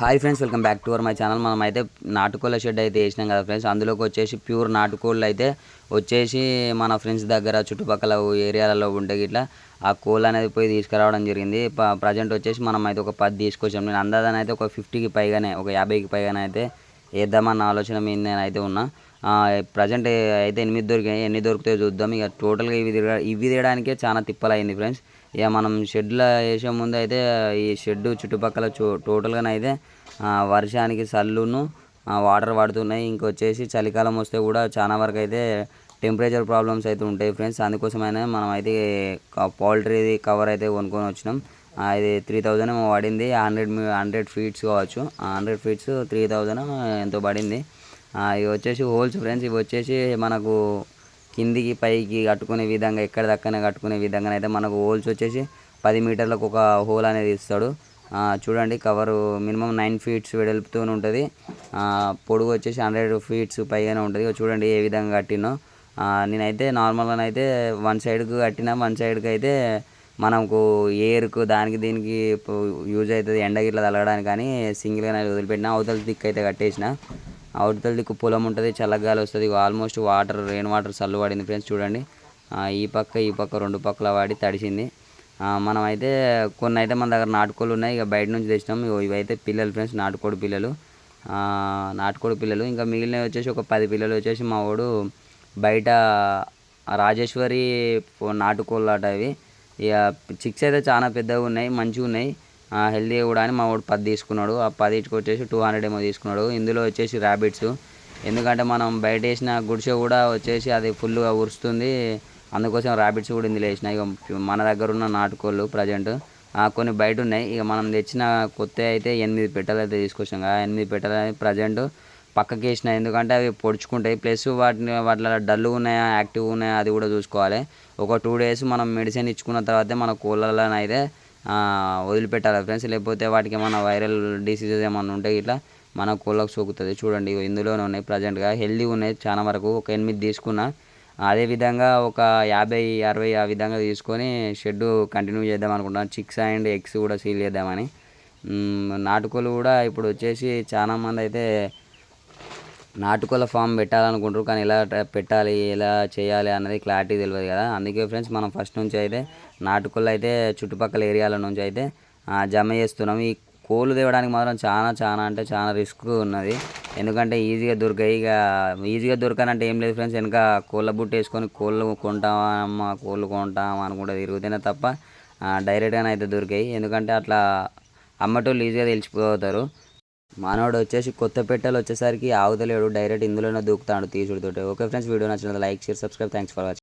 Hi friends welcome back to our my channel. మనం అయితే నాటుకోళ్ళ shed అయితే వేసినాం కదా ఫ్రెండ్స్. అందులోకి వచ్చేసి ప్యూర్ నాటుకోళ్ళు అయితే వచ్చేసి మన ఫ్రెండ్స్ దగ్గర చుట్టుపక్కల ఏరియాలలో ఉంటే ఇట్లా ఆ కోళ్ళు అనేది పోయి తీసుకురావడం జరిగింది. ప్రజెంట్ వచ్చేసి మనం అయితే ఒక పది తీసుకొచ్చాం. నేను అందాదని అయితే ఒక ఫిఫ్టీకి పైగానే ఒక యాభైకి పైగానే అయితే వేద్దామన్న ఆలోచన మీద నేను అయితే ఉన్నా. ప్రజెంట్ అయితే ఎనిమిది దొరికాయి ఎన్ని దొరుకుతాయో చూద్దాం. ఇక టోటల్గా ఇవి తిరగ ఇవి తీయడానికే చాలా తిప్పలైంది ఫ్రెండ్స్. ఇక మనం షెడ్లో వేసే ముందు అయితే ఈ షెడ్ చుట్టుపక్కల చో టోటల్గానైతే వర్షానికి సల్లును వాటర్ పడుతున్నాయి ఇంకొచ్చేసి చలికాలం వస్తే కూడా చాలా వరకు అయితే టెంపరేచర్ ప్రాబ్లమ్స్ అయితే ఉంటాయి ఫ్రెండ్స్. అందుకోసమైనా మనం అయితే పౌల్ట్రీది కవర్ అయితే కొనుక్కొని వచ్చినాం. ఇది త్రీ థౌజండ్ ఏమో పడింది. హండ్రెడ్ హండ్రెడ్ ఫీట్స్ కావచ్చు. హండ్రెడ్ ఫీట్స్ త్రీ థౌజండ్ ఎంతో పడింది. ఇవి వచ్చేసి హోల్స్ ఫ్రెండ్స్ ఇవి వచ్చేసి మనకు కిందికి పైకి కట్టుకునే విధంగా ఎక్కడ దక్కనే కట్టుకునే విధంగా అయితే మనకు హోల్స్ వచ్చేసి పది మీటర్లకు ఒక హోల్ అనేది ఇస్తాడు. చూడండి కవరు మినిమం నైన్ ఫీట్స్ వెడల్పుతూనే ఉంటుంది. పొడుగు వచ్చేసి హండ్రెడ్ ఫీట్స్ పైగానే ఉంటుంది. చూడండి ఏ విధంగా కట్టినో నేనైతే నార్మల్గా అయితే వన్ సైడ్కి కట్టిన వన్ సైడ్కి అయితే మనకు ఎయిర్కు దానికి దీనికి యూజ్ అవుతుంది ఎండ గిట్ల తలగడానికి కానీ సింగిల్గా వదిలిపెట్టిన అవతల దిక్కు అయితే కట్టేసిన. అవతల దిక్కు పొలం ఉంటుంది చల్లగాలి వస్తుంది ఆల్మోస్ట్ వాటర్ రెయిన్ వాటర్ చల్లు పడింది ఫ్రెండ్స్ చూడండి. ఈ పక్క ఈ పక్క రెండు పక్కల వాడి తడిసింది. మనం అయితే కొన్ని అయితే మన దగ్గర నాటుకోళ్ళు ఉన్నాయి ఇక బయట నుంచి తెచ్చినాం. ఇవైతే పిల్లలు ఫ్రెండ్స్ నాటుకోడి పిల్లలు. నాటుకోడి పిల్లలు. ఇంకా మిగిలినవి వచ్చేసి ఒక పది పిల్లలు వచ్చేసి మా వాడు బయట రాజేశ్వరి నాటుకోళ్ళు అట అవి. ఇక చిక్స్ అయితే చాలా పెద్దగా ఉన్నాయి మంచిగా ఉన్నాయి హెల్దీ కూడా అని మా వాడు పది తీసుకున్నాడు. ఆ పదిటికి వచ్చేసి టూ హండ్రెడ్ ఏమో తీసుకున్నాడు. ఇందులో వచ్చేసి ర్యాబిట్స్ ఎందుకంటే మనం బయట వేసిన గుడిసె కూడా వచ్చేసి అది ఫుల్గా ఉరుస్తుంది. అందుకోసం ర్యాబిట్స్ కూడా ఇందులో వేసిన. ఇక మన దగ్గర ఉన్న నాటుకోళ్ళు ప్రజెంట్ కొన్ని బయట ఉన్నాయి. ఇక మనం తెచ్చిన కొత్త అయితే ఎనిమిది పెట్టెలు అయితే తీసుకొచ్చాం కదా. ఎనిమిది పెట్టెలు ప్రజెంట్ పక్కకి వేసిన. ఎందుకంటే అవి పొడుచుకుంటాయి. ప్లస్ వాటిని వాటిలో డల్లు ఉన్నాయా యాక్టివ్గా ఉన్నాయా అది కూడా చూసుకోవాలి. ఒక టూ డేస్ మనం మెడిసిన్ ఇచ్చుకున్న తర్వాతే మన కోళ్ళలో అయితే వదిలిపెట్టాలి ఫ్రెండ్స్ లేకపోతే వాటికి ఏమైనా వైరల్ డిసీజెస్ ఏమైనా ఉంటే ఇట్లా మన కోళ్ళకు సోకుతుంది. చూడండి ఇందులోనే ఉన్నాయి ప్రజెంట్గా హెల్దీ ఉన్నాయి చాలా వరకు. ఒక ఎనిమిది తీసుకున్నా. అదేవిధంగా ఒక యాభై అరవై ఆ విధంగా తీసుకొని షెడ్డు కంటిన్యూ చేద్దాం అనుకుంటున్నాను. చిక్స్ అండ్ ఎగ్స్ కూడా సీల్ చేద్దామని. నాటుకోలు కూడా ఇప్పుడు వచ్చేసి చాలామంది అయితే నాటుకోళ్ళ ఫామ్ పెట్టాలనుకుంటారు కానీ ఎలా పెట్టాలి ఎలా చేయాలి అన్నది క్లారిటీ తెలియదు కదా. అందుకే ఫ్రెండ్స్ మనం ఫస్ట్ నుంచి అయితే నాటుకోళ్ళు అయితే చుట్టుపక్కల ఏరియాల నుంచి అయితే జమ చేస్తున్నాం. ఈ కోళ్ళు తేవడానికి మాత్రం చాలా చాలా అంటే చాలా రిస్క్ ఉన్నది. ఎందుకంటే ఈజీగా దొరికాయి ఇక ఈజీగా దొరకాలంటే ఏం లేదు ఫ్రెండ్స్. వెనక కోళ్ళ బుట్ట వేసుకొని కోళ్ళు కొంటామా అమ్మ కోళ్ళు కొంటాం అనుకుంటే తిరుగుతేనే తప్ప డైరెక్ట్గానే అయితే దొరికాయి. ఎందుకంటే అట్లా అమ్మటోళ్ళు ఈజీగా తెలిసిపోతారు. మానవుడు వచ్చేసి కొత్త పెట్టెలు వచ్చేసరికి ఆగుతలేడు డైరెక్ట్ ఇందులోనే దూకుతాడు తీసుడుతోటి ఓకే ఫ్రెండ్స్ వీడియో నచ్చినది like share subscribe thanks for watching